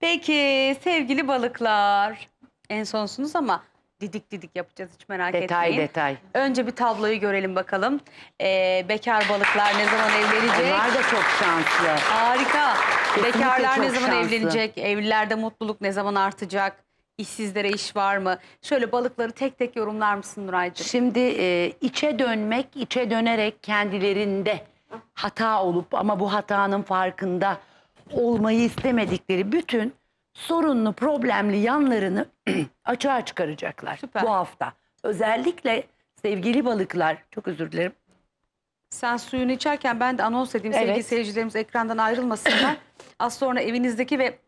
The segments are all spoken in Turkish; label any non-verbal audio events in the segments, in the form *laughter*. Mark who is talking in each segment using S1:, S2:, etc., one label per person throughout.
S1: Peki sevgili balıklar. En sonsunuz ama didik didik yapacağız hiç merak
S2: Detay
S1: etmeyin.
S2: detay.
S1: Önce bir tabloyu görelim bakalım. Ee, bekar balıklar ne zaman evlenecek?
S2: Onlar da çok şanslı.
S1: Harika.
S2: Kesinlikle
S1: Bekarlar ne zaman
S2: şanslı.
S1: evlenecek? Evlilerde mutluluk ne zaman artacak? İşsizlere iş var mı? Şöyle balıkları tek tek yorumlar mısın Nuraycığım?
S2: Şimdi e, içe dönmek, içe dönerek kendilerinde hata olup ama bu hatanın farkında olmayı istemedikleri bütün sorunlu, problemli yanlarını *clears throat* açığa çıkaracaklar
S1: Süper.
S2: bu hafta. Özellikle sevgili balıklar, çok özür dilerim.
S1: Sen suyunu içerken ben de anons edeyim sevgili
S2: Evet.
S1: seyircilerimiz ekrandan ayrılmasınlar. *clears throat* Az sonra evinizdeki ve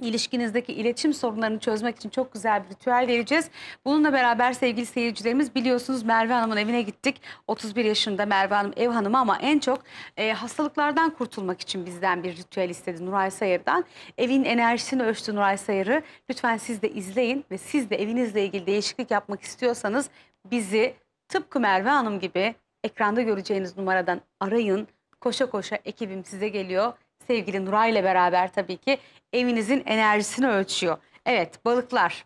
S1: ilişkinizdeki iletişim sorunlarını çözmek için çok güzel bir ritüel vereceğiz. Bununla beraber sevgili seyircilerimiz biliyorsunuz Merve Hanım'ın evine gittik. 31 yaşında Merve Hanım ev hanımı ama en çok e, hastalıklardan kurtulmak için bizden bir ritüel istedi Nuray Sayar'dan. Evin enerjisini ölçtü Nuray Sayar'ı. Lütfen siz de izleyin ve siz de evinizle ilgili değişiklik yapmak istiyorsanız bizi tıpkı Merve Hanım gibi ekranda göreceğiniz numaradan arayın. Koşa koşa ekibim size geliyor. Sevgili Nuray ile beraber tabii ki evinizin enerjisini ölçüyor. Evet balıklar.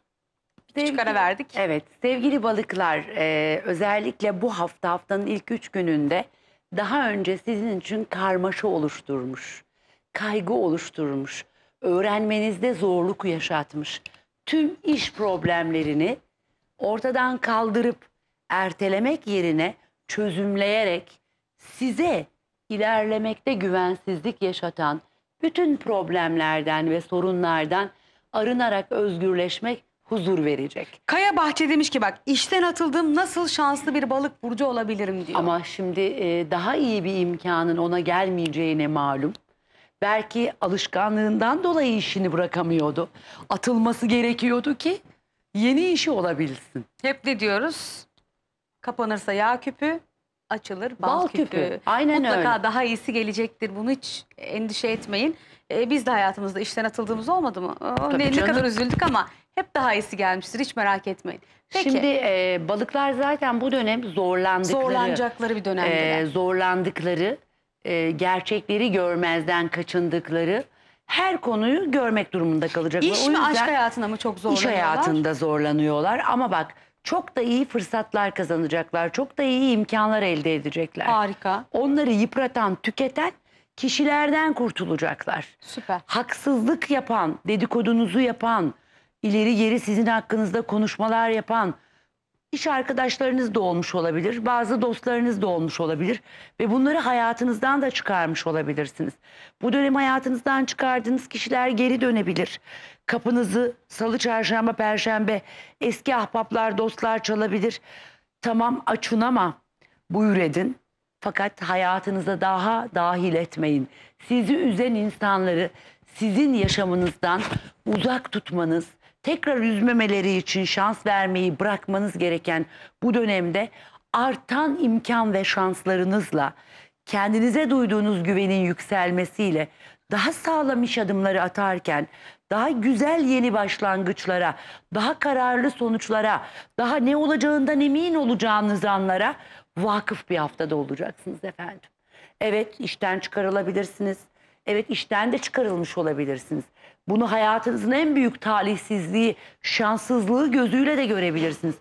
S1: Küçük ara verdik.
S2: Evet sevgili balıklar e, özellikle bu hafta haftanın ilk üç gününde daha önce sizin için karmaşa oluşturmuş, kaygı oluşturmuş, öğrenmenizde zorluk yaşatmış tüm iş problemlerini ortadan kaldırıp ertelemek yerine çözümleyerek size ilerlemekte güvensizlik yaşatan bütün problemlerden ve sorunlardan arınarak özgürleşmek huzur verecek.
S1: Kaya Bahçe demiş ki bak işten atıldım nasıl şanslı bir balık burcu olabilirim diyor.
S2: Ama şimdi e, daha iyi bir imkanın ona gelmeyeceğine malum. Belki alışkanlığından dolayı işini bırakamıyordu. Atılması gerekiyordu ki yeni işi olabilsin.
S1: Hep ne diyoruz? Kapanırsa yağ küpü, açılır bal,
S2: Bal
S1: küpü.
S2: küpü, aynen
S1: Mutlaka
S2: öyle.
S1: daha iyisi gelecektir. Bunu hiç endişe etmeyin. Ee, biz de hayatımızda işten atıldığımız olmadı mı? Ne, ne kadar üzüldük ama hep daha iyisi gelmiştir. Hiç merak etmeyin. Peki
S2: Şimdi e, balıklar zaten bu dönem zorlandıkları,
S1: zorlanacakları bir dönemdeler.
S2: e, zorlandıkları, e, gerçekleri görmezden kaçındıkları her konuyu görmek durumunda kalacaklar.
S1: İş
S2: O
S1: mi aşk hayatına mı çok
S2: İş
S1: zorlanıyorlar?
S2: hayatında zorlanıyorlar ama bak çok da iyi fırsatlar kazanacaklar. Çok da iyi imkanlar elde edecekler.
S1: Harika.
S2: Onları yıpratan, tüketen kişilerden kurtulacaklar.
S1: Süper.
S2: Haksızlık yapan, dedikodunuzu yapan, ileri geri sizin hakkınızda konuşmalar yapan iş arkadaşlarınız da olmuş olabilir. Bazı dostlarınız da olmuş olabilir ve bunları hayatınızdan da çıkarmış olabilirsiniz. Bu dönem hayatınızdan çıkardığınız kişiler geri dönebilir. Kapınızı salı, çarşamba, perşembe eski ahbaplar, dostlar çalabilir. Tamam açın ama buyur edin. Fakat hayatınıza daha dahil etmeyin. Sizi üzen insanları sizin yaşamınızdan uzak tutmanız, tekrar üzmemeleri için şans vermeyi bırakmanız gereken bu dönemde artan imkan ve şanslarınızla kendinize duyduğunuz güvenin yükselmesiyle daha sağlam iş adımları atarken daha güzel yeni başlangıçlara, daha kararlı sonuçlara, daha ne olacağından emin olacağınız anlara vakıf bir haftada olacaksınız efendim. Evet işten çıkarılabilirsiniz. Evet işten de çıkarılmış olabilirsiniz. Bunu hayatınızın en büyük talihsizliği, şanssızlığı gözüyle de görebilirsiniz.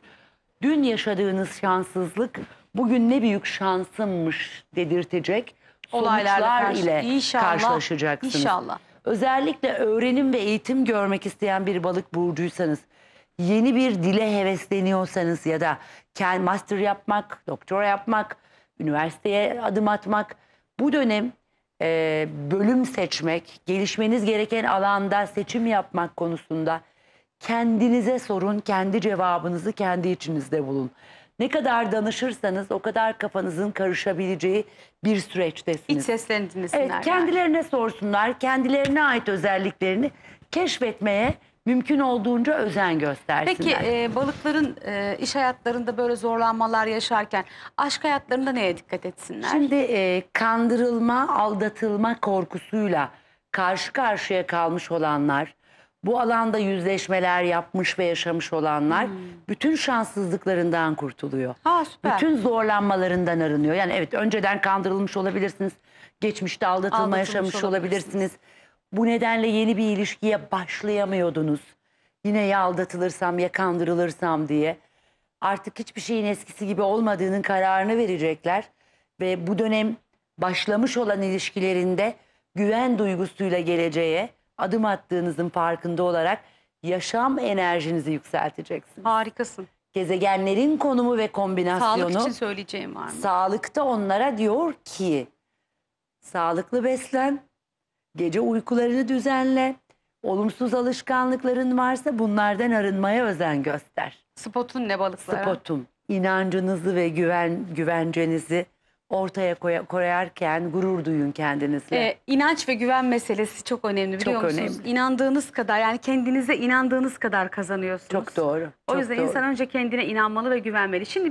S2: Dün yaşadığınız şanssızlık bugün ne büyük şansımmış dedirtecek
S1: Olaylarla
S2: sonuçlar
S1: karşı-
S2: ile
S1: İnşallah,
S2: karşılaşacaksınız.
S1: inşallah.
S2: Özellikle öğrenim ve eğitim görmek isteyen bir balık burcuysanız, yeni bir dile hevesleniyorsanız ya da kendi master yapmak, doktora yapmak, üniversiteye adım atmak, bu dönem e, bölüm seçmek, gelişmeniz gereken alanda seçim yapmak konusunda kendinize sorun, kendi cevabınızı kendi içinizde bulun. Ne kadar danışırsanız o kadar kafanızın karışabileceği bir süreçtesiniz.
S1: İç seslerini dinlesinler.
S2: Evet
S1: yani.
S2: kendilerine sorsunlar. Kendilerine ait özelliklerini keşfetmeye mümkün olduğunca özen göstersinler.
S1: Peki e, balıkların e, iş hayatlarında böyle zorlanmalar yaşarken aşk hayatlarında neye dikkat etsinler?
S2: Şimdi e, kandırılma, aldatılma korkusuyla karşı karşıya kalmış olanlar, bu alanda yüzleşmeler yapmış ve yaşamış olanlar bütün şanssızlıklarından kurtuluyor.
S1: ha süper.
S2: Bütün zorlanmalarından arınıyor. Yani evet önceden kandırılmış olabilirsiniz. Geçmişte aldatılma
S1: Aldatılmış
S2: yaşamış
S1: olabilirsiniz.
S2: olabilirsiniz. Bu nedenle yeni bir ilişkiye başlayamıyordunuz. Yine ya aldatılırsam ya kandırılırsam diye. Artık hiçbir şeyin eskisi gibi olmadığının kararını verecekler. Ve bu dönem başlamış olan ilişkilerinde güven duygusuyla geleceğe adım attığınızın farkında olarak yaşam enerjinizi yükselteceksiniz.
S1: Harikasın.
S2: Gezegenlerin konumu ve kombinasyonu
S1: Sağlık için söyleyeceğim var mı?
S2: sağlıkta onlara diyor ki sağlıklı beslen, gece uykularını düzenle, olumsuz alışkanlıkların varsa bunlardan arınmaya özen göster.
S1: Spotun ne balıklara?
S2: Spotum, inancınızı ve güven güvencenizi ortaya koya- koyarken gurur duyun kendinizle.
S1: Ee, inanç ve güven meselesi çok önemli biliyor
S2: Çok
S1: musunuz?
S2: önemli.
S1: İnandığınız kadar yani kendinize inandığınız kadar kazanıyorsunuz.
S2: çok doğru.
S1: O
S2: çok
S1: yüzden
S2: doğru.
S1: insan önce kendine inanmalı ve güvenmeli. Şimdi